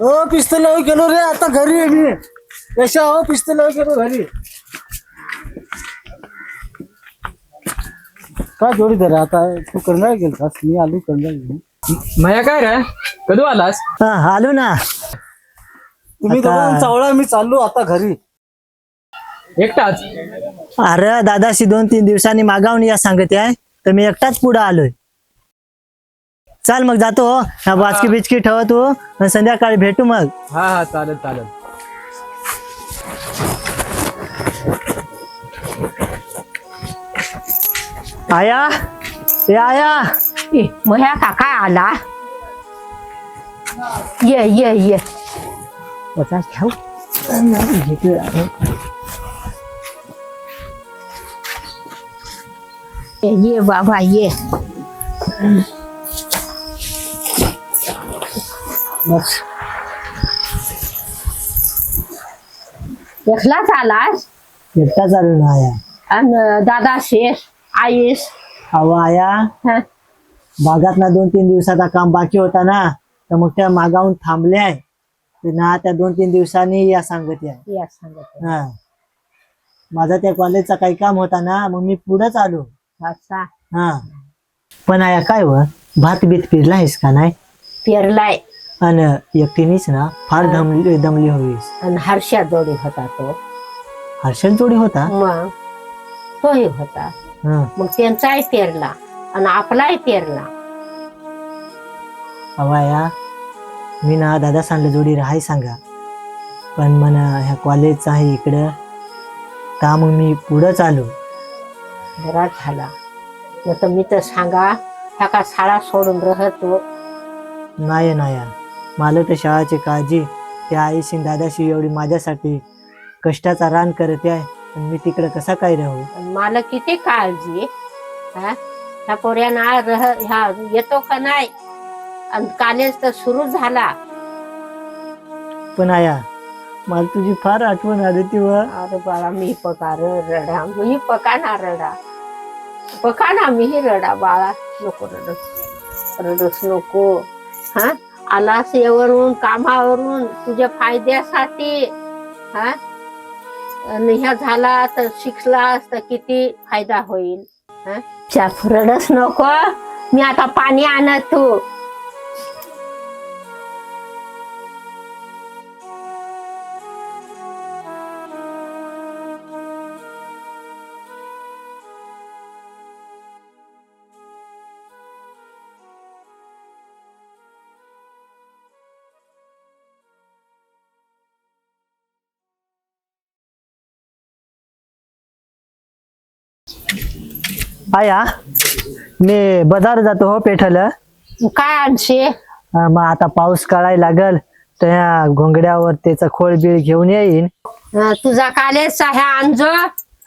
हो पिस्तल गेलो रे आता घरी आहे मी. कशा हो पिस्तल गेलो घरी. काय जोडी धर आता तू करणार गेलतास मी आलो करणार घेऊन मया काय रे? कधी आलास? हा आलो ना. तुम्ही आता- दोघं चावळा मी चाललो आता घरी. एकटाच? अरे दादाशी दोन तीन दिवसांनी मागावून या सांगते आहे. तर मी एकटाच पुढे आलोय. चाल मग जातो हो. हा बाचकी बिचकी ठेव तू. आणि संध्याकाळी भेटू मग. हा हा चालेल चालेल. आया? ए आया? ए, मह्या काका आला. ये ये ये. वजा ठेव. ये ये बाबा ये. एकलाच आलास एकटाच आलो ना आया आणि दादा शेष आईस अहो आया. हा. बागात ना दोन तीन दिवसाचा काम बाकी होता ना तर मग त्या मागावून थांबले आहे. ते ना त्या दोन तीन दिवसांनी या सांगते आहे. या सांगत हा. माझा त्या कॉलेजचा काही काम होता ना मग मी पुढंच आलो. असा हा. पण आया काय व? भात बीत फिरलायस का नाही? पेरलाय. आणि एकटीनीच ना फार दमली दमली होईस. आणि हर्षा जोडी होता तो. हर्षल जोडी होता? मग तोही होता. हा. मग त्यांचाही पेरला आणि आपलाही पेरला. अवाया मी ना दादा सांगलं जोडी राहाय सांगा. पण म्हणा ह्या कॉलेजचं आहे इकडं. का मग मी पुढंच आलो बरा झाला. मग तर मी तर सांगा ह्या का शाळा सोडून राहतो? नाही नाया. मला तर शाळाची काळजी त्या आईशी दादाशी एवढी माझ्यासाठी कष्टाचा रान करते आहे. पण मी तिकडं कसा काय राहू? मला किती काळजी हा? ह्या पोऱ्याना रह ह्या येतो का नाही? आणि कॉलेज तर सुरू झाला. पण आया मला तुझी फार आठवण आली ती व. अरे बाळा मी पकार रडा मी पकाना रडा. पकाना मीही रडा बाळा. नको रडस रडस नको हा? आलास यावरून कामावरून तुझ्या फायद्यासाठी हा? ह्या झाला तर शिकलास तर किती फायदा होईल हा? चाप नको. मी आता पाणी आणत तू आया मी बाजार जातो हो पेठल. काय आणशे? मग आता पाऊस काढायला लागल तर ह्या घोंगड्यावर त्याचा खोळ बीळ घेऊन येईन. अं, तुझा कॉलेजचा ह्या आणजो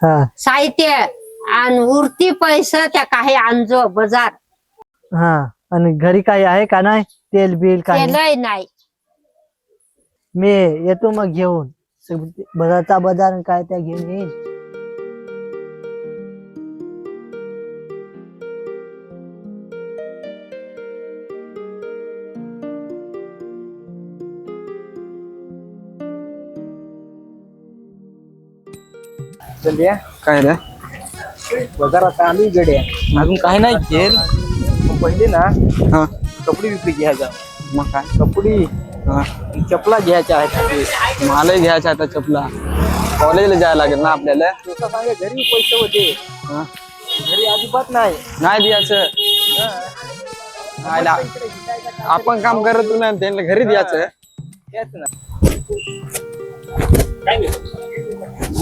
हा. साहित्य आणि उरती पैसे त्या काही आणजो बाजार. हा आणि घरी काही आहे का नाही? तेल बिल काही? केलंय नाही. मी येतो मग घेऊन. सग- बाजारचा बाजार आणि काय त्या घेऊन येईन. काय रे? बाजारात आली गड्या. अजून काही नाही केल पहिले ना हा. कपडे बिपडे घ्यायचा. मग काय? कपडे. हा. चपला घ्यायच्या आहेत मलाही घ्यायचा आता चपला. कॉलेजला जायला लागेल ना आपल्याला? सांगा घरी पैसे होते. हा. घरी अजिबात नाही. नाही द्यायचं. आयला. आपण काम करत नाही त्यांना घरी द्यायचं. तेच ना.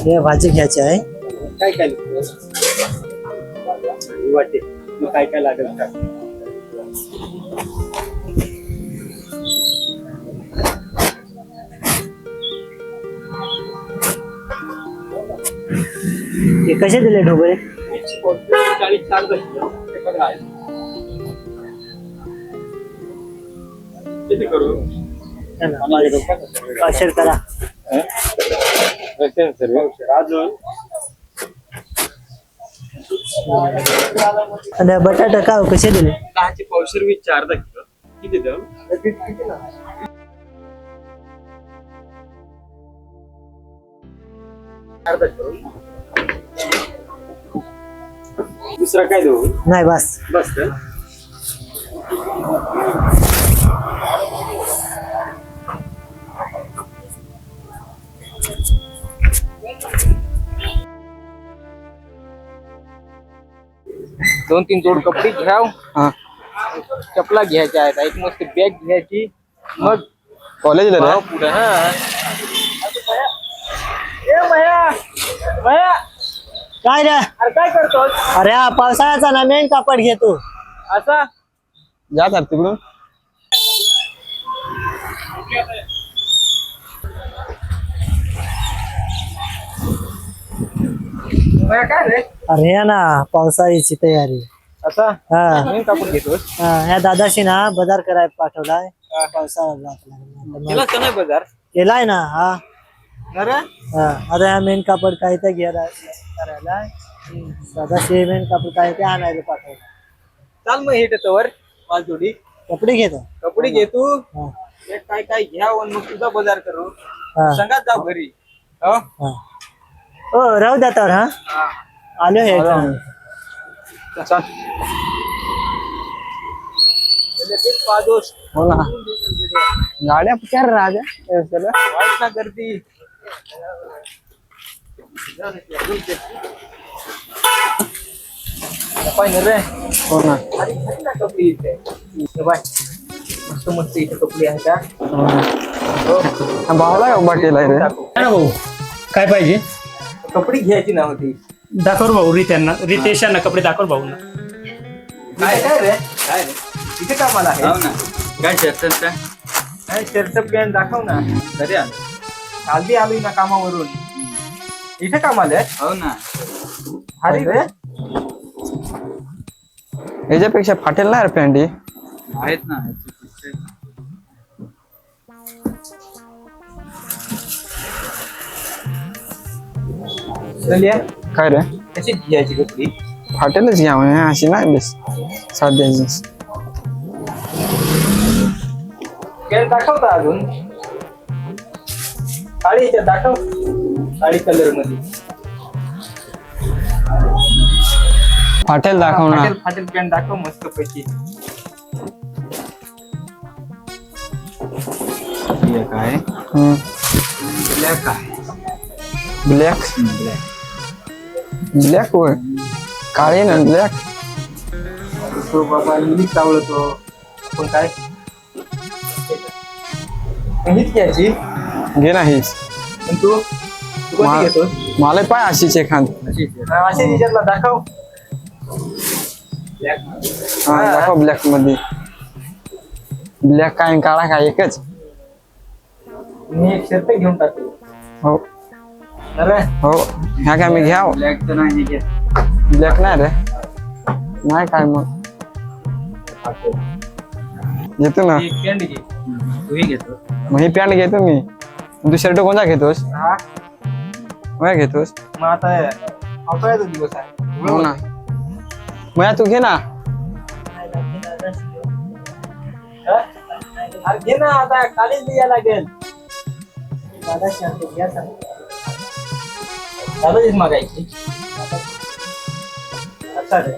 हे भाजी घ्यायची आहे. काय काय वाटते काय काय लागेल? का हे कसे दिले ढोबळे? किती करू? पाचशे करा आणि बटाटा काव हो, कसे दिले? दहाचे पावशेर वीस चार दहा किलो. किती दम दुसरा काय देऊ? नाही बस. बस दोन तीन जोड कपडे घ्याव चपला घ्यायच्या आहेत. एक मस्त बॅग घ्यायची. मग कॉलेजला भाव पुढे हा. ए मया मया. काय रे? अरे काय करतोस? अरे हा पावसाळ्याचा ना मेन कापड घेतो असा? जा तर तिकडून मया काय रे अरे या ना पावसाळ्याची तयारी. असा हा. नवीन कापून घेतोस? हा, ह्या दादाशी ना बाजार करायला पाठवलाय. पावसाळा. केला का नाही बाजार? केलाय ना हा. अरे हा आता ह्या मेन कापड काय ते घ्यायला करायला. दादाशी मेन कापड काय ते आणायला पाठवलं. चाल मग हे तवर पाच जोडी कपडे घेतो कपडे घे तू. हा. एक काय काय घ्या आणि मग तुझा बाजार करू. हा. संगात जाऊ घरी. हो? हा. हो राहू द्या तर हा. आलो हे हो ना गाड्या चार राजा? चला वाईट ना गर्दी रे. हो ना. कपडे इथे. हे बाय. मस्त मस्त इथे कपडे आहेत का? हो. हा. भावला रे. ना भाऊ? काय पाहिजे? कपडे घ्यायची ना होती. दाखव भाऊ रित्यांना रितेश यांना कपडे दाखव भाऊ ना काय काय रे? काय रे? इथे कामाला आहे? ना. काय शर्ट काय? काय शर्ट पॅन्ट दाखव ना. घरी आलो काल बी आलोय ना कामावरून. इथे कामाला आहे? हो ना. अरे रे. याच्यापेक्षा फाटेल ना रे पॅन्ट ही. आहेत ना काय रे? कशी घ्यायची कपडे फाटेलच घ्या म्हणे अशी नाही बेस. साध्या जीन्स दाखवता अजून? दाखव. काळी कलरमध्ये फाटेल दाखव ना. फाटेल फाटेल पॅन्ट दाखव मस्त पैकी. काय? ब्लॅक आहे. ब्लॅक? ब्लॅक. होय काळी ना ब्लॅक तो बाबा इंग्लिश आवडतो आपण काय हीच घ्यायची घे ना हीच. पण तू तू कोणती मा- घेतोस मला पाय अशीच एखाद. तिच्यातला दाखव हा दाखव ब्लॅकमध्ये. ब्लॅक काय आणि काळा काय एकच? मी एक शर्ट घेऊन टाकतो. हो. अरे। हो ह्या काय मी घ्याव ब्लॅक तर नाही घेत ब्लॅक नाही रे। नाही काय मग घेतो ना। एक पॅन्ट घे तूही घेतो मग ही पॅन्ट घेतो मी तू शर्ट कोणता घेतोस हा। मग घेतोस मग आता पावसाळ्याचा दिवस आहे हो ना। मग तू घे ना। हा? अरे घे ना आता कालीच द्या लागेल। घ्या सांग दादाचीच मागायची अच्छा रे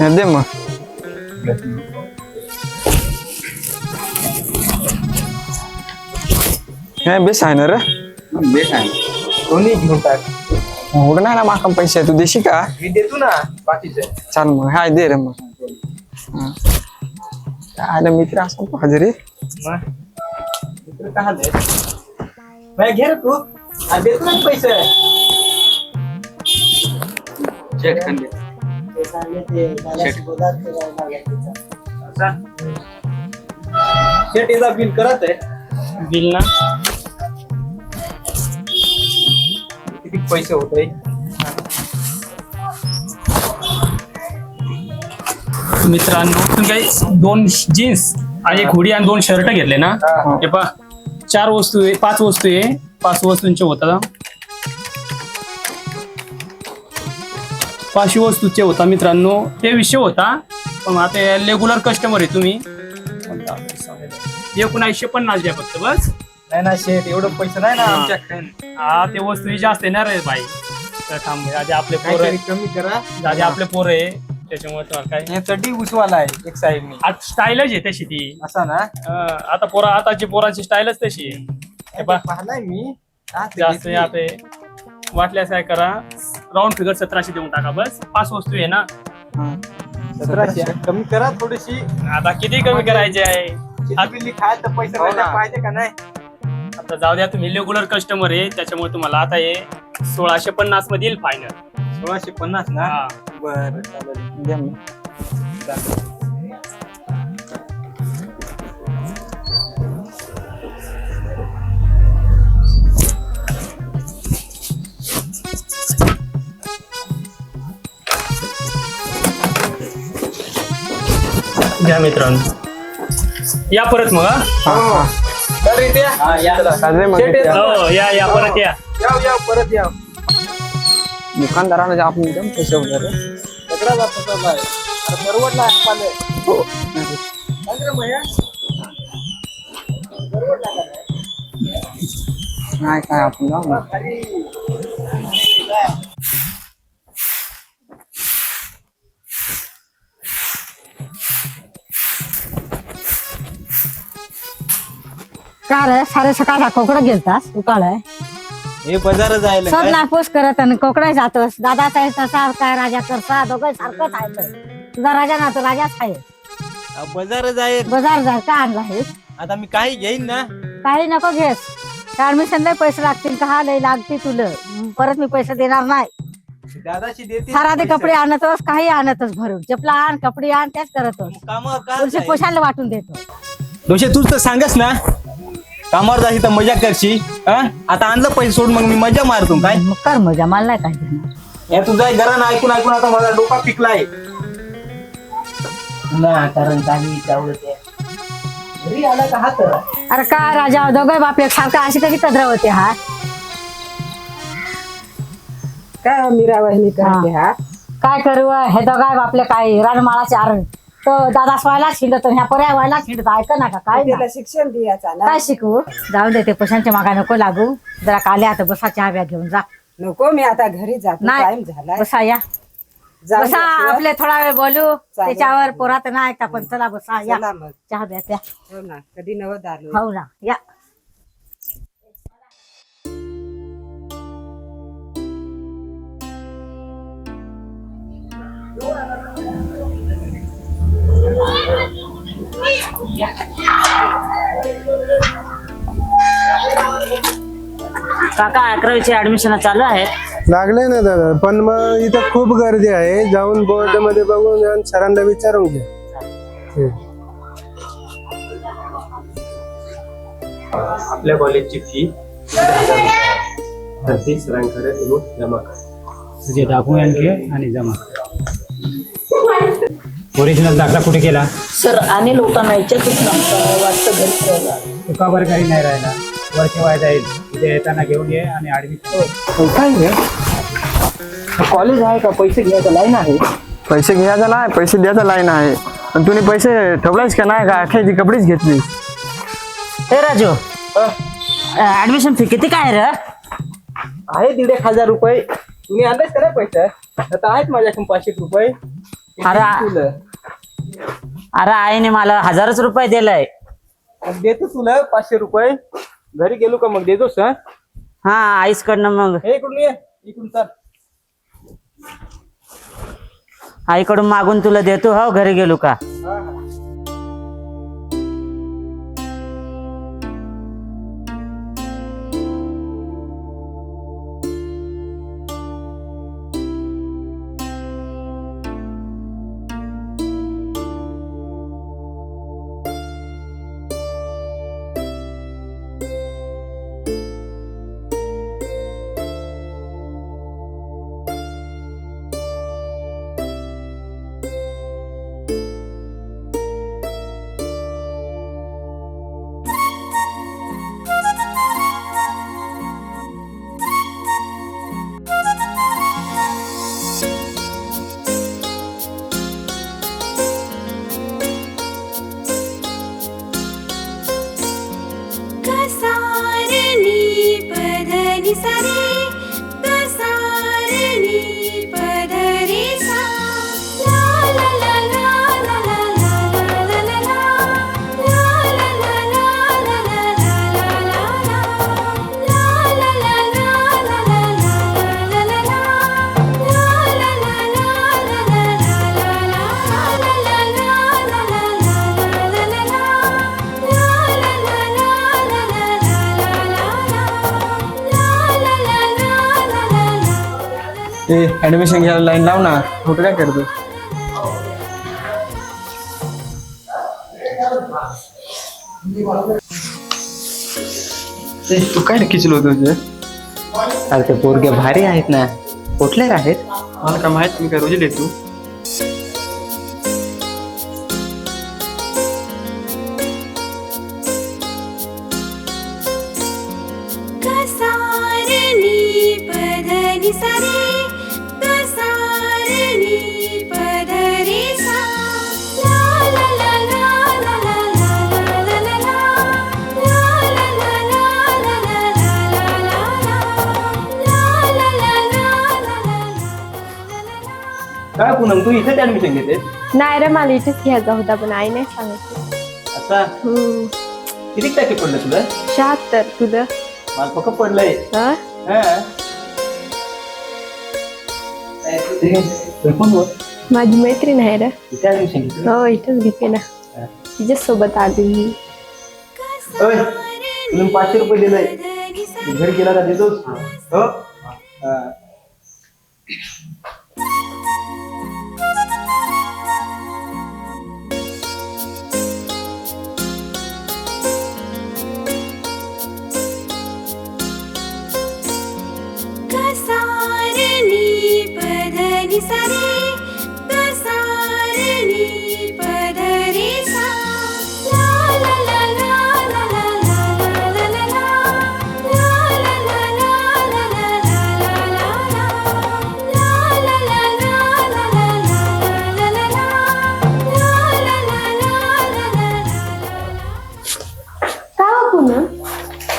हे दे मग हे बेस आहे ना रे बेस आहे दोन्ही घेऊन टाक एवढं नाही ना माका पैसे तू देशी का मी देतो ना बाकीचे चाल मग हाय दे रे मग हा. काय रे मित्र असं पाहिजे रे मग मित्र का आले नाही घे रे तू अरे देतो ना पैसे. शेट याचा बिल करत आहे. बिल ना? किती पैसे होते मित्रांनो तुम्ही काही दोन जीन्स आणि एक हुडी आणि दोन शर्ट घेतले ना? हा. हे पा चार वस्तू आहे पाच वस्तू आहे. पाच वस्तूंचे होता. पाचशे वस्तूचे होता मित्रांनो. ते विषय होता. पण आता रेग्युलर कस्टमर आहे तुम्ही. एकोणऐंशी पन्नास द्या फक्त बस. नाही ना शेठ एवढं पैसे नाही ना आमच्याकडे हा ते वस्तू जास्त येणार रे बाई तर थांब आधी आपले पोर काहीतरी कमी करा. आधी आपले पोर आहे. त्याच्यामुळे तुम्हाला काय? हे चड्डी उसवाला आहे एक साईडनी. स्टाईलच आहे तशी ती. असा ना? अं, आता पोरा आताची पोरांची स्टाईलच तशी आहे. हे पहा, पाहलाय मी. जास्त घेतली. या पे वाटल्यास काय करा राऊंड फिगर सतराशे देऊन टाका बस. पाच वस्तू आहे ना? सतराशे. कमी करा थोडीशी. आता किती कमी करायचे आहे? बिल्ली खायला तर पैसे हो ना. पाहिजे का नाही? आता जाऊ द्या तुम्ही. रेग्युलर कस्टमर आहे. त्याच्यामुळे तुम्हाला आता हे सोळाशे पन्नासमध्ये येईल फायनल सोळाशे पन्नास ना? हा. बर चालेल. द्या मग. घ्या मित्रांनो. या परत मग हा? चालतंय मग येतो. हो या या परत या. याव परत याव दुकानदाराला जे आपण एकदम पैसे वगैरे सगळा जात चाललाय अरे परवडला पाले. हो. सांग रे भैया. नाही? काय आपण जाऊ ना. का रे सारे सकाळचा कोकडा गेलतास तू काळ आहे. हे बाजार जायला काय? नापूस करत आणि कोकडा जातोस. दादाचा आहे तसा काय राजा करता दोघं सारखंच आहे तर. तुझा राजा ना तो राजाच आहे. अहो, बाजार जाईल बाजार जा का आणला आहे आता मी काही घेईन ना. काही नको घेस. ऍडमिशनला पैसे लागतील का? हा लय लागतील तुला. परत मी पैसे देणार नाही. दादाशी देते. सारा ते कपडे आणतोस काही आणतच भरून. चपला आण कपडे आण त्याच करतोस. कामावर का तुझे जाईल? पोशाला वाटून देतो. दोषे तूच तर सांगस ना. कामावर जाशी तर मजा करशी हा? आता आणलं पैसे सोड मग मी मजा मारतो काय? मग कर मजा मला नाही काय देणार या तुझा घरानं ऐकून ऐकून आता माझा डोका पिकलाय. ना कारण काही त्यावर ते घरी आला का हात अरे काय राजा दोघं बाप एक सारखा अशी कशी कदर होते हा? काय मीरा वहिनी करते हा? काय करू हे दोघाय बापले काय रणमाळाचे आर तो दादा स्वायला शिंडत ह्या पर्या व्हायला शिंडत ऐक ना का काय ना. शिक्षण द्यायचा ना. काय शिकू? जाऊ दे ते पैशांच्या मागा नको लागू. जरा काले आता बसा चहा ब्या घेऊन जा. नको मी आता घरी जातो. टाइम नाही झालाय. बसा या. बसा द्या. आपले थोडा वेळ बोलू. त्याच्यावर पोरात नाही ऐकता पण चला बसा या. चला मग. चहा ब्या प्या. हो ना कधी नवत आलो हो ना या. काका अकरावीचे ऍडमिशन चालू आहेत लागले ना दादा पण मग इथं खूप गर्दी आहे. जाऊन बोर्डमध्ये बघून जाऊन सरांना विचारून घ्या. हम्म. आपल्या कॉलेजची फी सरांकडे येऊन जमा करा. तुझे डॉक्युमेंट घे आणि जमा ओरिजिनल दाखला कुठे केला? सर आणि लोकांना याच्यातच वाटतं घरी बरं काही नाही राहिला. वर केव्हा जाईल. उद्या येताना घेऊन ये आणि ऍडमिशन काय कॉलेज आहे का? पैसे घ्यायचं लाईन आहे. पैसे घ्यायचा नाही पैसे द्यायचा लाईन आहे. पण तुम्ही पैसे ठेवलायस का नाही? का अख्याची कपडेच घेतली हे? राजू ऍडमिशन फी किती काय रे? आहे दीड एक हजार रुपये. तुम्ही आणलेच का नाही पैसे? आता आहेत माझ्याकडून पाचशे रुपये. अरे. तुला. अरे आईने मला हजारच रुपये दिलाय. मग देतो तुला पाचशे रुपये. घरी गेलो का मग देतोस हा? हा आईस कडनं मग. हे इकडून ये इकडून चल. आईकडून मागून तुला देतो हो घरी गेलो का? हा हा. ए ऍडमिशन घ्यायला लाईन लाव ना. कुठं काय करतो ए, तू काय खिचलो होतं तुझे अरे ते पोरगे भारी आहेत ना. कुठले आहेत? मला काय माहीत मी काय रोजी देतो काय पूनम तू इथेच ऍडमिशन घेते? नाही रे मला इथेच घ्यायचा होता पण आई नाही सांगितलं. आता? किती टक्के पडलं तुला शहात्तर तुझं? मला फक्त पडलंय. हा? हा. ठीक आहे. तू कोण बोल? माझी मैत्रीण आहे रे. इथे ऍडमिशन घेतलं हो इथेच घेते ना. तिच्याच सोबत आली मी. ओय, तुला मी पाचशे रुपये दिलंय. तू घरी गेला का देतोस हो. हा.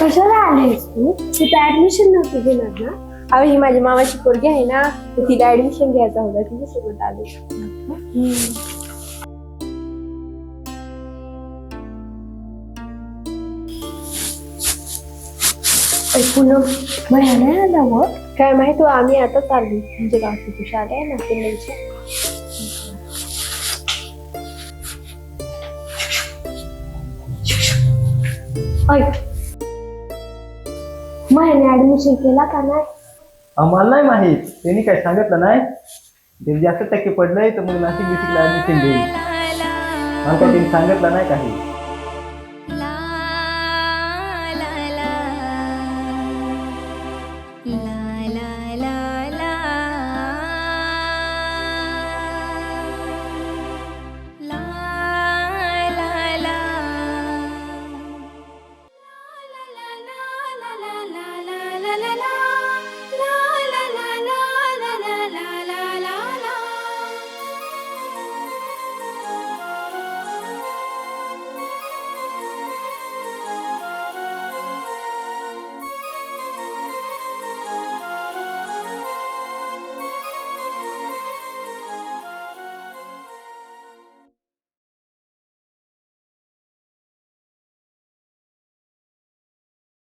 कशाला आलीस तू तिथं ऍडमिशन नव्हती घेणार ना अहो ही माझ्या मामाची पोरगी आहे ना तिला ऍडमिशन घ्यायचा होता तिच्यासोबत आले. पुन्हा भया नाही आला मग काय माहिती आम्ही आता चाललो. म्हणजे गावची तुषार आहे ना पिल्लांची ऍडमिशन केला का नाही? आम्हाला नाही माहीत. त्यांनी काय सांगितलं नाही? जर जास्त टक्के पडलंय तर मग नाशिक बिशिकला ऍडमिशन घेईल मला त्यांनी सांगितलं नाही काही?